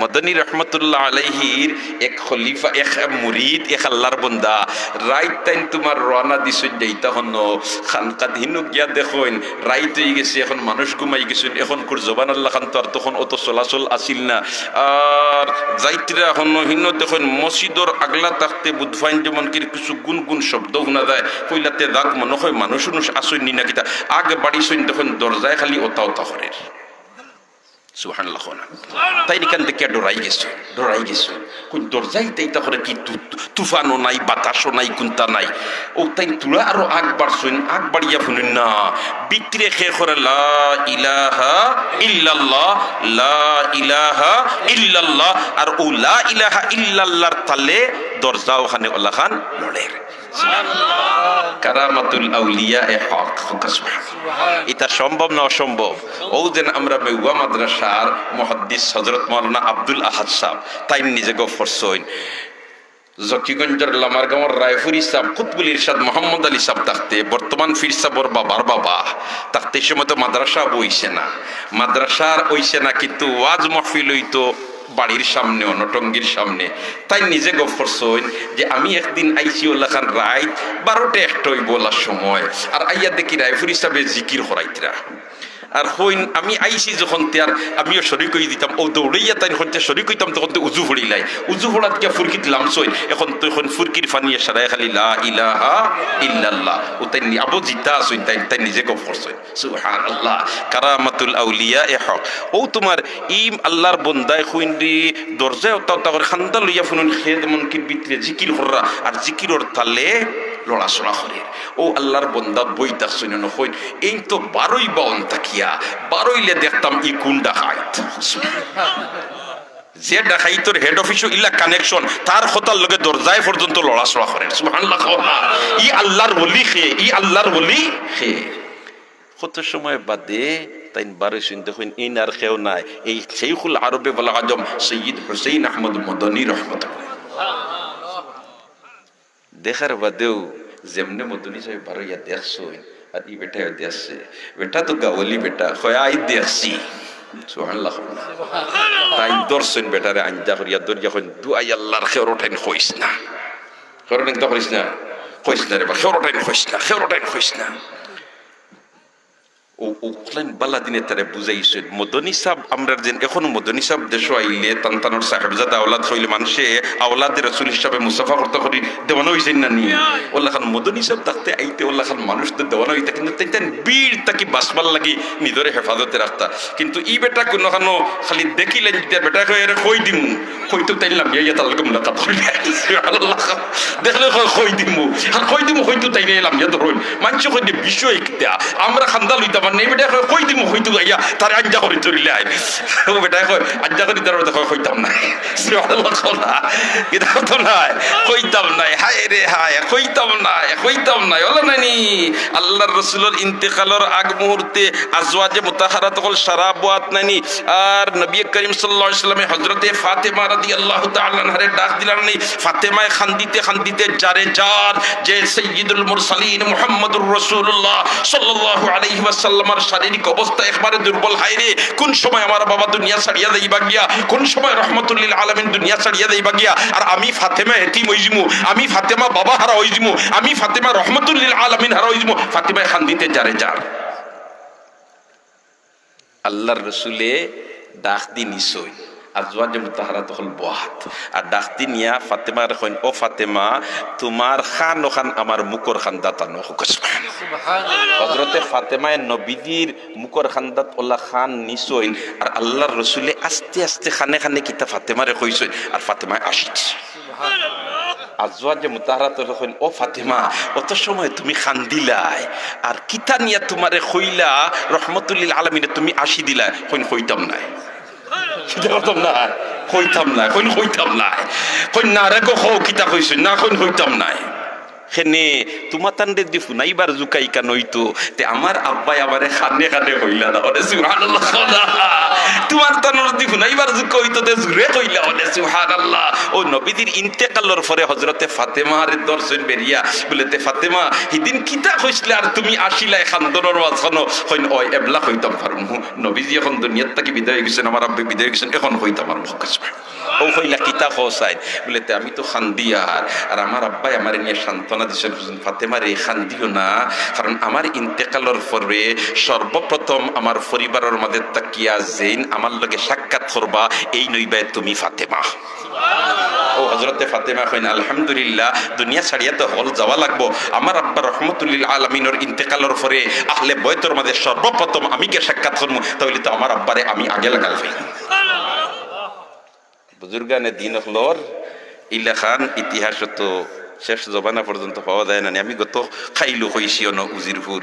মদনী রহমতুল্লাহ আলাইহির এক খলিফা, এক মুরিদ, এক আল্লাহর বন্দা। রাইট টাইম তোমার রওনা দিছুন যাইতা হন খানকাত হিনু গিয়া দেখুন গেছে, এখন মানুষ ঘুমাই গেছেন এখন কুর জবান আল্লাহ খান তো আর তখন অত চলাচল আসিল না। আর যাইতিরা এখন হিন্ন দেখুন, মসজিদর আগলা থাকতে বুধফাইন যেমন কি কিছু গুন গুন শব্দ শোনা যায়, কইলাতে দাগ মনে হয় মানুষ উনুষ আসই নি কিতা। আগে বাড়ি সইন দেখুন, দরজায় খালি ওতা ওতা হরের সুবহানাল্লাহ না তাই নিকান থেকে ডরাই গেছো ডরাই গেছো। কোন দরজাই তাই তাহলে কি তু- তুফানও নাই, বাতাসও নাই, কুন্তা নাই। ও তাই তুলা আরও আগ বাড়ছইন আগ বাড়িয়া শুনেন, না। বিক্রে খে করে লা ইলাহা ইল্লাল্লাহ, লা ইলাহা ইল্লাল্লাহ, আর ও লা ইলাহা ইল্লাল্লাহর তালে দরজা ওখানে আল্লাহ খান লড়ের কারামাতুল আউলিয়া এ হক। এটা সম্ভব না অসম্ভব? ও যেন আমরা বেগুয়া মাদ্রাসার মহাদ্দিস হজরত মৌলানা আব্দুল আহাদ সাহ তাই নিজে গফর সইন। জকিগঞ্জের লামারগাঁওয়ের রায়পুর ইসাব কুতবুল ইরশাদ মোহাম্মদ আলী সাহ থাকতে বর্তমান ফির সাবর বাবার বাবা। থাকতে সে মতো মাদ্রাসা বইছে না। মাদ্রাসার ওইছে না কিন্তু ওয়াজ মহফিল হইতো বাড়ির সামনে, অনটঙ্গির সামনে। তাই নিজে গফর সইন যে আমি একদিন আইসি উল্লাহ খান রায় বারোটা একটাই বলার সময়। আর আইয়া দেখি রায়ফুর হিসাবে জিকির হরাইতরা আর হইন আমি আইসি যখন তার, আমিও শরীর করে দিতাম। ও দৌড়াইয়া তাই যখন শরীর কইতাম তখন তো উজু ফড়িলাই উজু ফড়াত কে ফুরকিত লামসই। এখন তো এখন ফুরকির ফানিয়ে সারাই খালি লা ইলাহা ইল্লাল্লাহ। ও তাই আবু জিতা আসই, তাই তাই নিজে গপ করছই সুবহানাল্লাহ। কারামাতুল আউলিয়া এ হক ও তোমার ইম আল্লাহর বন্দায় খুইন্দি দরজায় ওতা ওতা করে খান্দা লইয়া ফুনুন, খেদ কি বিতরে জিকির হররা আর জিকিরর তালে লড়াচড়া করে। ও আল্লাহর বন্দা বই তাক শুনে নকইন এই তো বারোই বাউন তাকিয়া বারোইলে দেখতাম ই কোন ডাকাইত যে ডাকাইতর হেড অফিসও ইলা কানেকশন তার হতার লগে দরজায় পর্যন্ত লড়াচড়া করে। সুবহানাল্লাহ। ই আল্লাহর বলি খে ই আল্লাহর বলি খে কত সময় বাদে তাই বারো শুনতে হইন ইন আর কেউ নাই। এই শেখুল আরবে বলা আজম সৈয়দ হুসেইন আহমদ মদনী রহমতুল্লাহ। দেখার বাদেও যেমনে মতনই সাহেব বারো ইয়া দেখছ আর ই বেটা দেখছে। বেটা তো গাওয়ালি বেটা হয় আই দেখছি। সুবহানাল্লাহ। তাই দর্শন বেটারে আঞ্জা করিয়া দরিয়া কইন দুআই আল্লাহর খেরোটাইন কইস না। খেরোটাইন তো করিস না। কইস না রে বা কইস না কইস না। ওকলেন বালা দিনে তারে বুঝাইছে মদনী সাহ আমরা এখনও মদনী সাহ দেশ আইলে তান্তানোর সাহেবজাদা আওলাদ হইলে মানুষে আওলাদের রসুল হিসাবে মুসাফা করতে করি, দেওয়ানো না নি? ওল্লা খান মদনী সাহ থাকতে আইতে, ওল্লা খান হইতে, কিন্তু তাই তাই বীর তাকে লাগি নিজরে হেফাজতে রাখতা। কিন্তু ই বেটা কোনো খানো খালি দেখিলেন যে বেটা এর কই দিমু? কই তো তাইলাম ইয়া তার লগে মুলাকাত আল্লাহ দেখলে কই দিমু? আর দিমু? কই তো তাইলে এলাম ইয়া ধরুন মানুষ কই বিষয় আমরা খান্দা লইতাম নেই বেটা কই কই দিমু, কই তো ইয়া তার আঞ্জা করে চলিলে আই ও বেটা কই আঞ্জা করে তার দেখো কইতাম না আল্লাহ কলা এটা তো নাই, কইতাম নাই। হায় রে হায়, কইতাম নাই কইতাম নাই। ওলা নানি, আল্লাহর রাসূলের ইন্তেকালের আগ মুহূর্তে আজওয়াজে মুতাহারাত কল শারাবাত নানি। আর নবী করিম সাল্লাল্লাহু আলাইহি ওয়াসাল্লামে হযরতে ফাতেমা রাদিয়াল্লাহু তাআলা আনহারে ডাক দিলেন নি ফাতেমায় খান্দিতে খান্দিতে জারে জার যে সাইয়্যিদুল মুরসালিন মুহাম্মদুর রাসূলুল্লাহ সাল্লাল্লাহু আলাইহি ওয়াসাল্লামের শারীরিক অবস্থা একবারে দুর্বল হাই রে। কোন সময় আমার বাবা দুনিয়া ছাড়িয়া দেইবা গিয়া, কোন সময় রহমতুল্লিল আলামিন দুনিয়া ছাড়িয়া দেইবা গিয়া, আর আমি ফাতেমা এটিম হইজিমু আমি ফাতেমা বাবা হারা হইজিমু আমি ফাতেমা রহমতুল্লিল আলামিন হারা হইজিমু ফাতেমায় খান্দিতে জারে জার আল্লাহর রসুলে ডাক দি নিশ্চয় আজওয়াজে মুতাহারাত হল বহাত আর ডাকতি নিয়া ফাতেমা রেখেন ও ফাতেমা তোমার খান ওখান আমার মুকর খান দাতা নহকসমান হজরতে ফাতেমায় নবীদির মুকর খান্দাত ওল্লা খান নিশ্চয় আর আল্লাহর রসুলে আস্তে আস্তে খানে খানে কিতা ফাতেমারে কইসই আর ফাতেমায় আসিছে। আজওয়াজে মুতাহারাত হইল ও ফাতেমা অত সময় তুমি খান্দিলাই আর কিতা নিয়া তোমারে কইলা রহমতুল্লিল আলমিনে তুমি আসি দিলা কইন কইতাম নাই। কিতা করতাম নাই কইতাম নাই কইন কইতাম নাই কইন না রে হও কিতা কইছ না কইন কইতাম নাই খেনে তোমার তান্ডে দি ফুনাইবার জুকাই কান হইতো? তে আমার আব্বাই আমারে খানে খানে কইলা না, ওরে সুবহানাল্লাহ তোমার তানোর দি ফুনাইবার জুকা হইতো তে জুরে কইলা, ওরে সুবহানাল্লাহ। ও নবীদের ইন্তেকালর পরে হযরতে ফাতেমার দর্শন বেরিয়া বলে, তে ফাতেমা, হিদিন কিতা কইছলে আর তুমি আসিলাই খান্দনের মাঝখানো? হইন ওই এবলা হইতাম পারমু। নবীজি এখন দুনিয়াত থেকে বিদায় গেছেন আমার আব্বে বিদায় গেছেন এখন হইতাম আর ফোকাস ও কইলা, কিতা হোসাইন বলে, তে আমি তো খান্দিয়ার আর আমার আব্বাই আমার নিয়ে সান্ত্বনা হুজুর ফাতেমার এই খান্দিও না। কারণ আমার ইন্তেকালের পরে সর্বপ্রথম আমার পরিবারের মধ্যে তাকিয়া জেইন আমার লগে সাক্ষাৎ করবা, এই নইবাই তুমি ফাতেমা। ও হজরতে ফাতেমা কইন, আলহামদুলিল্লাহ, দুনিয়া ছাড়িয়া তো হল যাওয়া লাগবো। আমার আব্বা রহমতুল্লিল আলমিনের ইন্তেকালের পরে আহলে বয়তর মাঝে সর্বপ্রথম আমি কে সাক্ষাৎ করব তাহলে তো আমার আব্বারে আমি আগে লাগাল পাই বুজুর্গানে দিন হলর ইলাখান ইতিহাস তো শেষ জবানা পর্যন্ত পাওয়া যায় না আমি গত খাইলো হইছি ন উজিরপুর